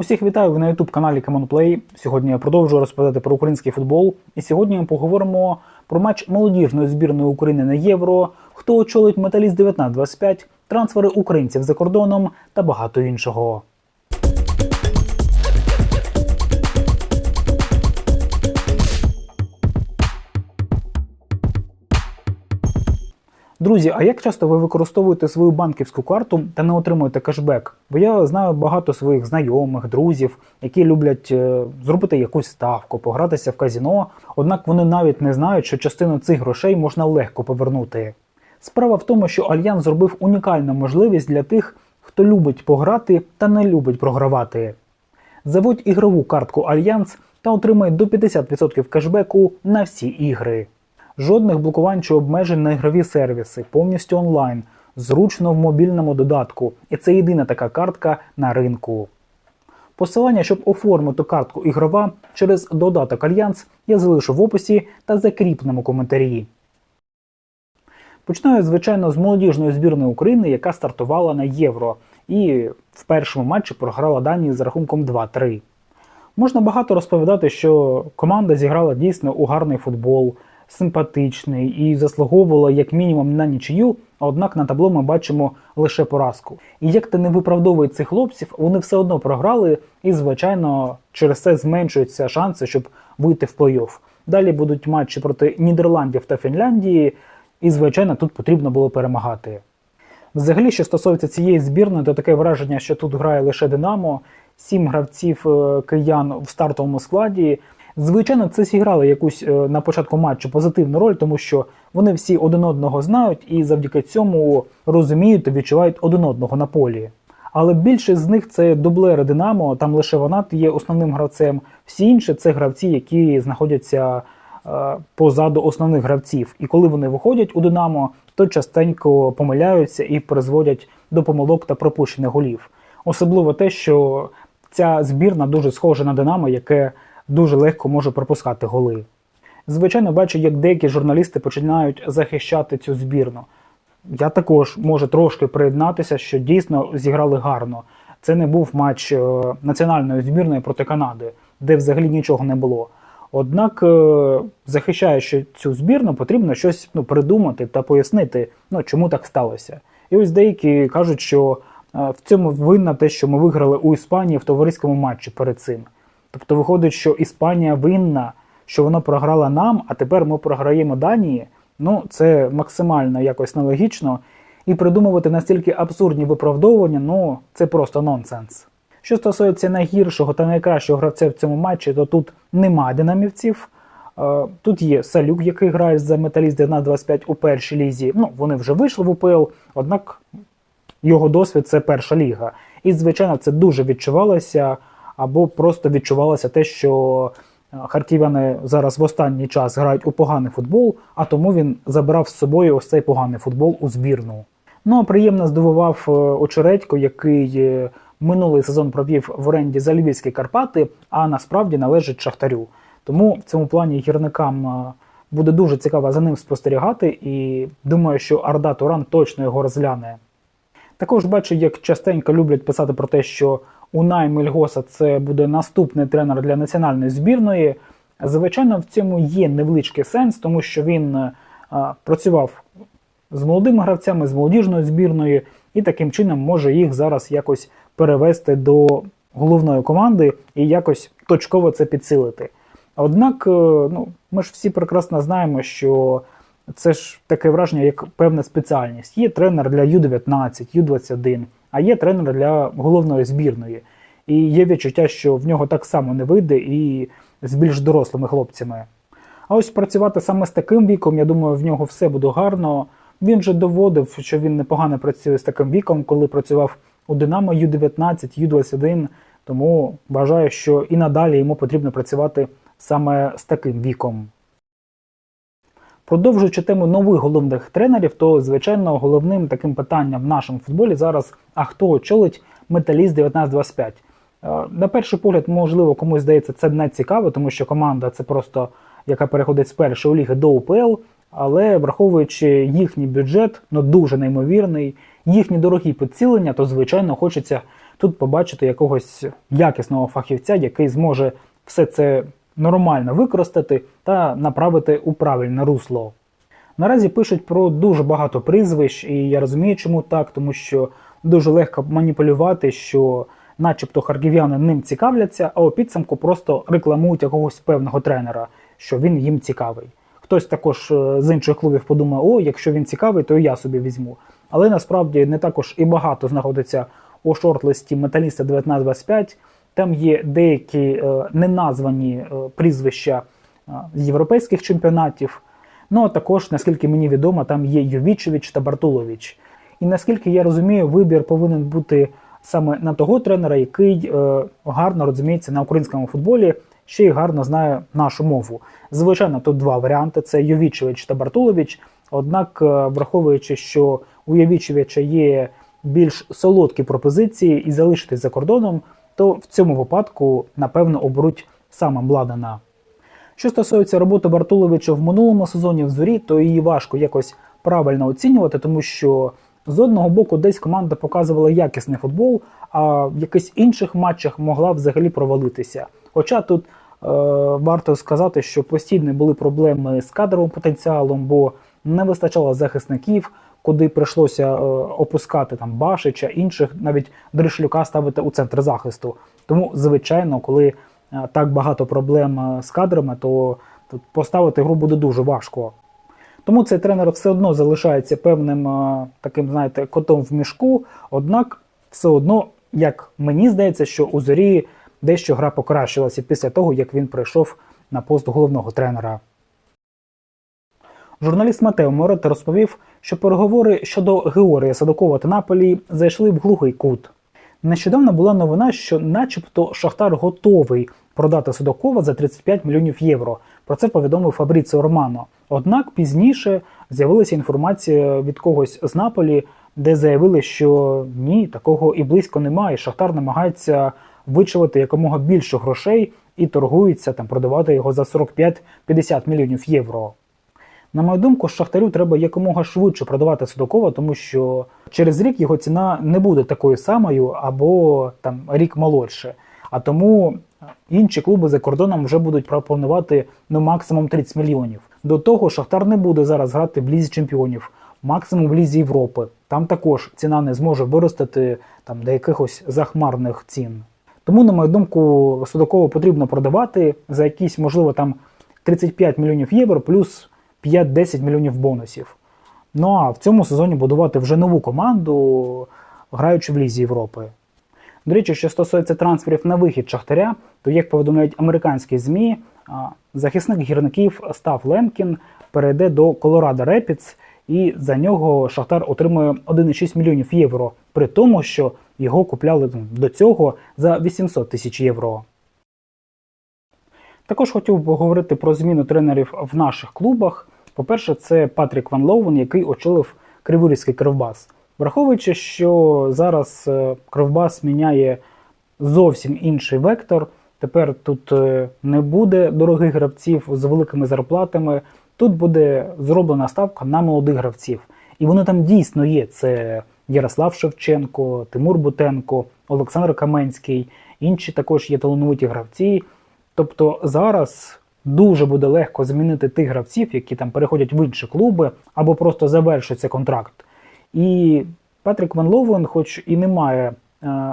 Усіх вітаю ви на youtube каналі Play. Сьогодні я продовжую розповідати про український футбол. І сьогодні ми поговоримо про матч молодіжної збірної України на Євро, хто очолить металіст 1925, трансфери українців за кордоном та багато іншого. Друзі, а як часто ви використовуєте свою банківську карту та не отримуєте кешбек? Бо я знаю багато своїх знайомих, друзів, які люблять е, зробити якусь ставку, погратися в казіно, однак вони навіть не знають, що частину цих грошей можна легко повернути. Справа в тому, що Альянс зробив унікальну можливість для тих, хто любить пограти та не любить програвати. Заводь ігрову картку Альянс та отримай до 50% кешбеку на всі ігри. Жодних блокувань чи обмежень на ігрові сервіси, повністю онлайн, зручно в мобільному додатку. І це єдина така картка на ринку. Посилання, щоб оформити картку ігрова через додаток Альянс, я залишу в описі та закріпленому коментарі. Починаю, звичайно, з молодіжної збірної України, яка стартувала на Євро і в першому матчі програла Данії з рахунком 2-3. Можна багато розповідати, що команда зіграла дійсно у гарний футбол, симпатичний і заслуговувала як мінімум на нічию, однак на табло ми бачимо лише поразку. І як ти не виправдовує цих хлопців, вони все одно програли, і, звичайно, через це зменшуються шанси, щоб вийти в плей-офф. Далі будуть матчі проти Нідерландів та Фінляндії, і, звичайно, тут потрібно було перемагати. Взагалі, що стосується цієї збірної, то таке враження, що тут грає лише Динамо, сім гравців е, киян в стартовому складі. Звичайно, це зіграли якусь е, на початку матчу позитивну роль, тому що вони всі один одного знають і завдяки цьому розуміють та відчувають один одного на полі. Але більшість з них це дублери Динамо, там лише вона є основним гравцем. Всі інші це гравці, які знаходяться е, позаду основних гравців. І коли вони виходять у Динамо, то частенько помиляються і призводять до помилок та пропущених голів. Особливо те, що ця збірна дуже схожа на Динамо, яке дуже легко може пропускати голи. Звичайно, бачу, як деякі журналісти починають захищати цю збірну. Я також можу трошки приєднатися, що дійсно зіграли гарно. Це не був матч е, національної збірної проти Канади, де взагалі нічого не було. Однак, е, захищаючи цю збірну, потрібно щось ну, придумати та пояснити, ну, чому так сталося. І ось деякі кажуть, що е, в цьому винна те, що ми виграли у Іспанії в товариському матчі перед цим. Тобто виходить, що Іспанія винна, що вона програла нам, а тепер ми програємо Данії. Ну, це максимально якось нелогічно. І придумувати настільки абсурдні виправдовування, ну це просто нонсенс. Що стосується найгіршого та найкращого гравця в цьому матчі, то тут нема динамівців. Е, Тут є Салюк, який грає за металіст 19-25 у першій лізі. Ну, вони вже вийшли в УПЛ, однак його досвід це перша ліга. І, звичайно, це дуже відчувалося, або просто відчувалося те, що е, харків'яни зараз в останній час грають у поганий футбол, а тому він забрав з собою ось цей поганий футбол у збірну. Ну а приємно здивував е, Очередько, який е, минулий сезон провів в оренді за Львівські Карпати, а насправді належить Шахтарю. Тому в цьому плані гірникам буде дуже цікаво за ним спостерігати, і думаю, що Арда Туран точно його розгляне. Також бачу, як частенько люблять писати про те, що Унай Мельгоса це буде наступний тренер для національної збірної. Звичайно, в цьому є невеличкий сенс, тому що він е, працював з молодими гравцями, з молодіжною збірною, і таким чином може їх зараз якось перевести до головної команди і якось точково це підсилити. Однак, е, ну, ми ж всі прекрасно знаємо, що це ж таке враження, як певна спеціальність. Є тренер для Ю-19, Ю-21, а є тренер для головної збірної. І є відчуття, що в нього так само не вийде і з більш дорослими хлопцями. А ось працювати саме з таким віком, я думаю, в нього все буде гарно. Він же доводив, що він непогано працює з таким віком, коли працював у Динамо Ю-19, Ю-21. Тому вважаю, що і надалі йому потрібно працювати саме з таким віком. Продовжуючи тему нових головних тренерів, то звичайно головним таким питанням в нашому футболі зараз а хто очолить металіст 1925. Е, На перший погляд, можливо, комусь здається, це не цікаво, тому що команда це просто яка переходить з першої ліги до УПЛ. Але враховуючи їхній бюджет, ну дуже неймовірний, їхні дорогі підцілення, то звичайно хочеться тут побачити якогось якісного фахівця, який зможе все це нормально використати та направити у правильне русло. Наразі пишуть про дуже багато прізвищ, і я розумію, чому так, тому що дуже легко маніпулювати, що, начебто, харків'яни ним цікавляться, а у підсумку просто рекламують якогось певного тренера, що він їм цікавий. Хтось також е, з інших клубів подумає, о, якщо він цікавий, то я собі візьму. Але насправді не також і багато знаходиться у шорт-листі металіста 1925. Там є деякі е, неназвані е, прізвища е, європейських чемпіонатів. Ну а також, наскільки мені відомо, там є Йовічевич та Бартулович. І наскільки я розумію, вибір повинен бути саме на того тренера, який гарно розуміється на українському футболі, ще й гарно знає нашу мову. Звичайно, тут два варіанти: це Йовічевич та Бартулович. Однак, враховуючи, що у Йовічевича є більш солодкі пропозиції і залишитись за кордоном, то в цьому випадку, напевно, оберуть саме Младена. Що стосується роботи Бартуловича в минулому сезоні в зорі, то її важко якось правильно оцінювати, тому що з одного боку десь команда показувала якісний футбол, а в якихось інших матчах могла взагалі провалитися. Хоча тут е, варто сказати, що постійно були проблеми з кадровим потенціалом, бо не вистачало захисників, куди прийшлося е, опускати там Башича, інших, навіть Дришлюка ставити у центр захисту. Тому, звичайно, коли е, так багато проблем е, з кадрами, то поставити гру буде дуже важко. Тому цей тренер все одно залишається певним таким, знаєте, котом в мішку. Однак, все одно, як мені здається, що у зорі дещо гра покращилася після того, як він прийшов на пост головного тренера. Журналіст Матео Моретто розповів, що переговори щодо Георгія Садокова та Наполі зайшли в глухий кут. Нещодавно була новина, що, начебто, Шахтар готовий продати Судакова за 35 мільйонів євро. Про це повідомив Фабріціо Романо. Однак пізніше з'явилася інформація від когось з Наполі, де заявили, що ні, такого і близько немає. Шахтар намагається вичавити якомога більше грошей і торгується там продавати його за 45-50 мільйонів євро. На мою думку, Шахтарю треба якомога швидше продавати Судакова, тому що через рік його ціна не буде такою самою або там рік молодше. А тому інші клуби за кордоном вже будуть пропонувати ну максимум 30 мільйонів. До того Шахтар не буде зараз грати в лізі чемпіонів, максимум в лізі Європи. Там також ціна не зможе виростити там до якихось захмарних цін. Тому, на мою думку, Судакова потрібно продавати за якісь, можливо, там 35 мільйонів євро плюс 5-10 мільйонів бонусів. Ну а в цьому сезоні будувати вже нову команду, граючи в Лізі Європи. До речі, що стосується трансферів на вихід Шахтаря, то як повідомляють американські ЗМІ, захисник гірників Став Лемкін перейде до Колорадо Репіц, і за нього Шахтар отримує 1,6 мільйонів євро, при тому, що його купляли до цього за 800 тисяч євро. Також хотів би поговорити про зміну тренерів в наших клубах. По-перше, це Патрік Ван Лоувен, який очолив Криворізький Кривбас. Враховуючи, що зараз е, Кривбас міняє зовсім інший вектор. Тепер тут е, не буде дорогих гравців з великими зарплатами. Тут буде зроблена ставка на молодих гравців. І вони там дійсно є. Це Ярослав Шевченко, Тимур Бутенко, Олександр Каменський, інші також є талановиті гравці. Тобто зараз дуже буде легко змінити тих гравців, які там переходять в інші клуби, або просто завершується контракт. І Патрік Ван Ловен, хоч і не має е,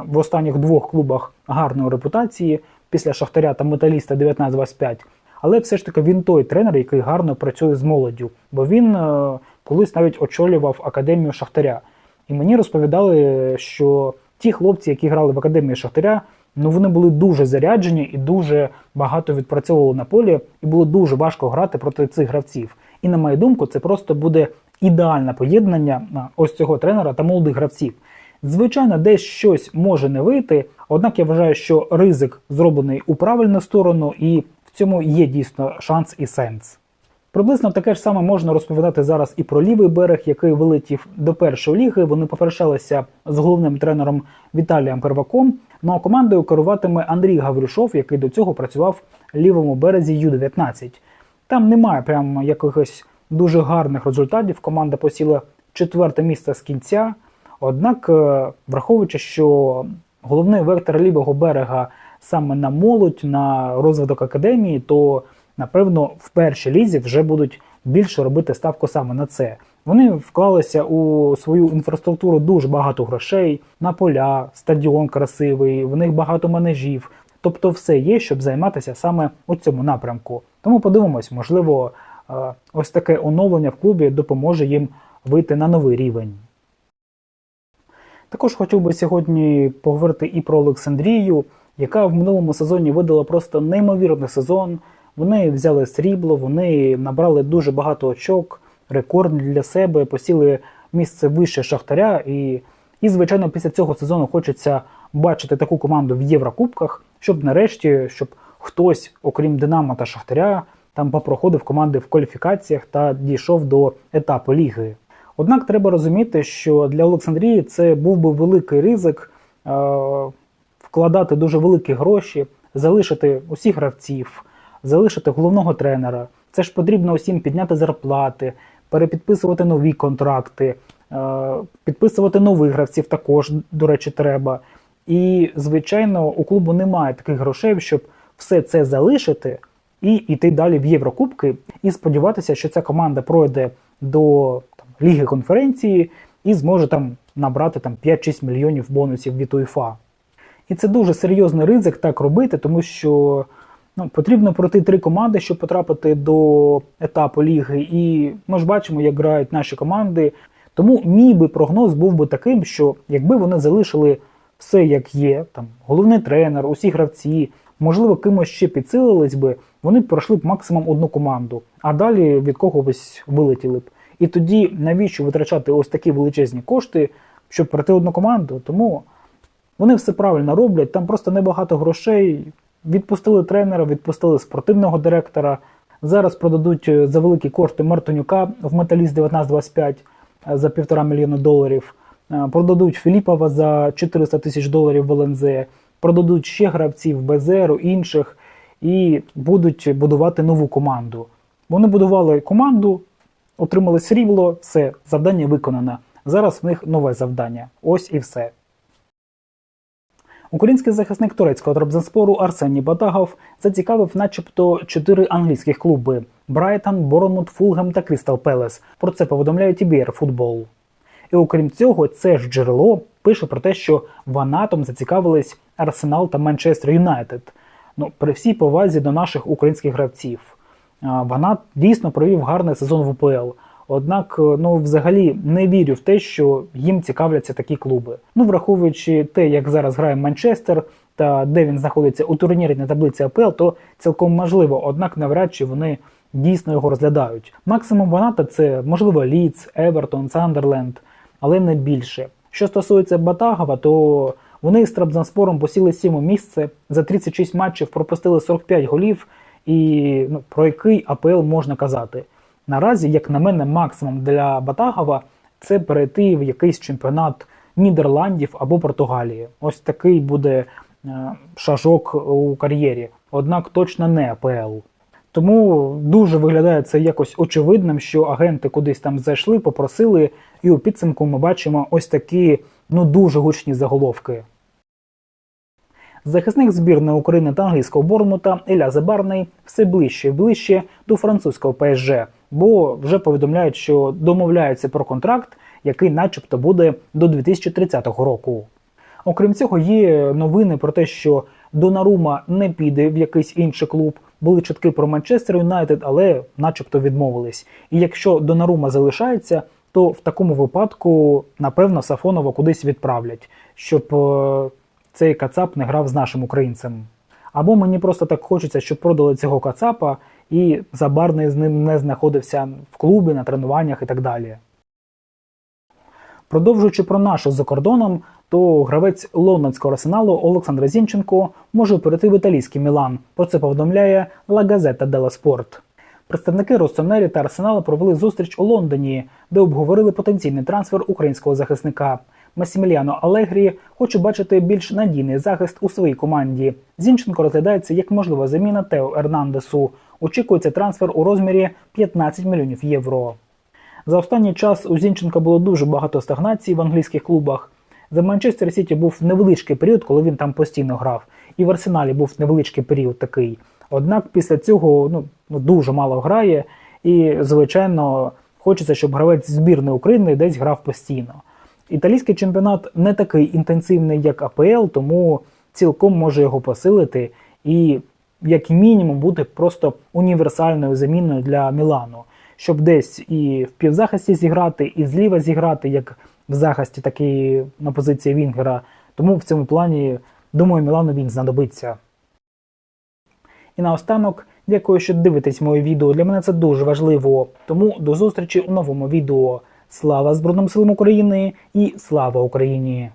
в останніх двох клубах гарної репутації після Шахтаря та Металіста 1925, але все ж таки він той тренер, який гарно працює з молоддю, бо він е, колись навіть очолював академію Шахтаря. І мені розповідали, що ті хлопці, які грали в академії Шахтаря, ну вони були дуже заряджені і дуже багато відпрацьовували на полі, і було дуже важко грати проти цих гравців. І на мою думку, це просто буде ідеальне поєднання ось цього тренера та молодих гравців. Звичайно, десь щось може не вийти, однак я вважаю, що ризик зроблений у правильну сторону, і в цьому є дійсно шанс і сенс. Приблизно таке ж саме можна розповідати зараз і про лівий берег, який вилетів до першої ліги. Вони попрощалися з головним тренером Віталієм Перваком. Ну а командою керуватиме Андрій Гаврюшов, який до цього працював в лівому березі Ю-19. Там немає прямо якихось дуже гарних результатів. Команда посіла четверте місце з кінця. Однак, е, враховуючи, що головний вектор лівого берега саме на молодь, на розвиток академії, то напевно в першій лізі вже будуть більше робити ставку саме на це. Вони вклалися у свою інфраструктуру дуже багато грошей, на поля, стадіон красивий, в них багато менеджів. Тобто все є, щоб займатися саме у цьому напрямку. Тому подивимось, можливо, е, ось таке оновлення в клубі допоможе їм вийти на новий рівень. Також хотів би сьогодні поговорити і про Олександрію, яка в минулому сезоні видала просто неймовірний сезон. Вони взяли срібло, вони набрали дуже багато очок, рекорд для себе, посіли місце вище Шахтаря. І, і, звичайно, після цього сезону хочеться бачити таку команду в Єврокубках, щоб нарешті, щоб хтось, окрім Динамо та Шахтаря, там попроходив команди в кваліфікаціях та дійшов до етапу ліги. Однак треба розуміти, що для Олександрії це був би великий ризик е- вкладати дуже великі гроші, залишити усіх гравців, залишити головного тренера. Це ж потрібно усім підняти зарплати, перепідписувати нові контракти, е- підписувати нових гравців також, до речі, треба. І, звичайно, у клубу немає таких грошей, щоб все це залишити і йти далі в Єврокубки, і сподіватися, що ця команда пройде до там, Ліги конференції і зможе там набрати там 5-6 мільйонів бонусів від УЄФА. І це дуже серйозний ризик так робити, тому що ну, потрібно пройти три команди, щоб потрапити до етапу ліги. І ми ж бачимо, як грають наші команди. Тому мій би прогноз був би таким, що якби вони залишили все як є, там головний тренер, усі гравці, можливо, кимось ще підсилились би, вони б пройшли б максимум одну команду, а далі від когось вилетіли б. І тоді навіщо витрачати ось такі величезні кошти, щоб пройти одну команду? Тому вони все правильно роблять, там просто небагато грошей. Відпустили тренера, відпустили спортивного директора. Зараз продадуть за великі кошти Мартонюка в Металіст 1925 за півтора мільйона доларів. Продадуть Філіпова за 400 тисяч доларів в ЛНЗ, продадуть ще гравців Безеру, інших і будуть будувати нову команду. Вони будували команду, отримали срібло, все, завдання виконано. Зараз в них нове завдання. Ось і все. Український захисник турецького Трабзанспору Арсеній Батагов зацікавив начебто чотири англійських клуби: Брайтон, Боронмут, Фулгем та Крістал Пелес. Про це повідомляє TBR Футбол. І окрім цього, це ж джерело пише про те, що ванатом зацікавились Арсенал та Манчестер Юнайтед. Ну, при всій повазі до наших українських гравців. Ванат дійсно провів гарний сезон в УПЛ. Однак, ну взагалі не вірю в те, що їм цікавляться такі клуби. Ну, враховуючи те, як зараз грає Манчестер та де він знаходиться у турнірній таблиці АПЛ, то цілком можливо, однак навряд чи вони дійсно його розглядають. Максимум Ваната це можливо Ліц, Евертон, Сандерленд, але не більше. Що стосується Батагова, то вони з Трабзанспором посіли сіме місце за 36 матчів, пропустили 45 голів, і ну, про який АПЛ можна казати. Наразі, як на мене, максимум для Батагова це перейти в якийсь чемпіонат Нідерландів або Португалії. Ось такий буде е, шажок у кар'єрі. Однак точно не АПЛ. Тому дуже виглядає це якось очевидним, що агенти кудись там зайшли, попросили, і у підсумку ми бачимо ось такі ну дуже гучні заголовки. Захисник збірної України та англійського Борнмута Еля Забарний все ближче і ближче до французького ПСЖ, бо вже повідомляють, що домовляються про контракт, який, начебто, буде до 2030 року. Окрім цього, є новини про те, що Донарума не піде в якийсь інший клуб. Були чутки про Манчестер Юнайтед, але начебто відмовились. І якщо Донарума залишається, то в такому випадку, напевно, Сафонова кудись відправлять, щоб е, цей кацап не грав з нашим українцем. Або мені просто так хочеться, щоб продали цього кацапа, і Забарний з ним не знаходився в клубі, на тренуваннях і так далі. Продовжуючи про нашу за кордоном, то гравець лондонського арсеналу Олександр Зінченко може перейти в італійський Мілан. Про це повідомляє La Gazzetta dello Sport. Представники Ростомері та Арсенала провели зустріч у Лондоні, де обговорили потенційний трансфер українського захисника. Масіміліано Алегрі хоче бачити більш надійний захист у своїй команді. Зінченко розглядається як можлива заміна Тео Ернандесу. Очікується трансфер у розмірі 15 мільйонів євро. За останній час у Зінченка було дуже багато стагнацій в англійських клубах. За Манчестер Сіті був невеличкий період, коли він там постійно грав. І в Арсеналі був невеличкий період такий. Однак після цього ну, ну, дуже мало грає, і, звичайно, хочеться, щоб гравець збірної України десь грав постійно. Італійський чемпіонат не такий інтенсивний, як АПЛ, тому цілком може його посилити і, як мінімум, бути просто універсальною заміною для Мілану, щоб десь і в півзахисті зіграти, і зліва зіграти, як в захисті, так і на позиції Вінгера. Тому в цьому плані, думаю, Мілану він знадобиться. І наостанок, дякую, що дивитесь моє відео. Для мене це дуже важливо. Тому до зустрічі у новому відео. Слава Збройним силам України і слава Україні!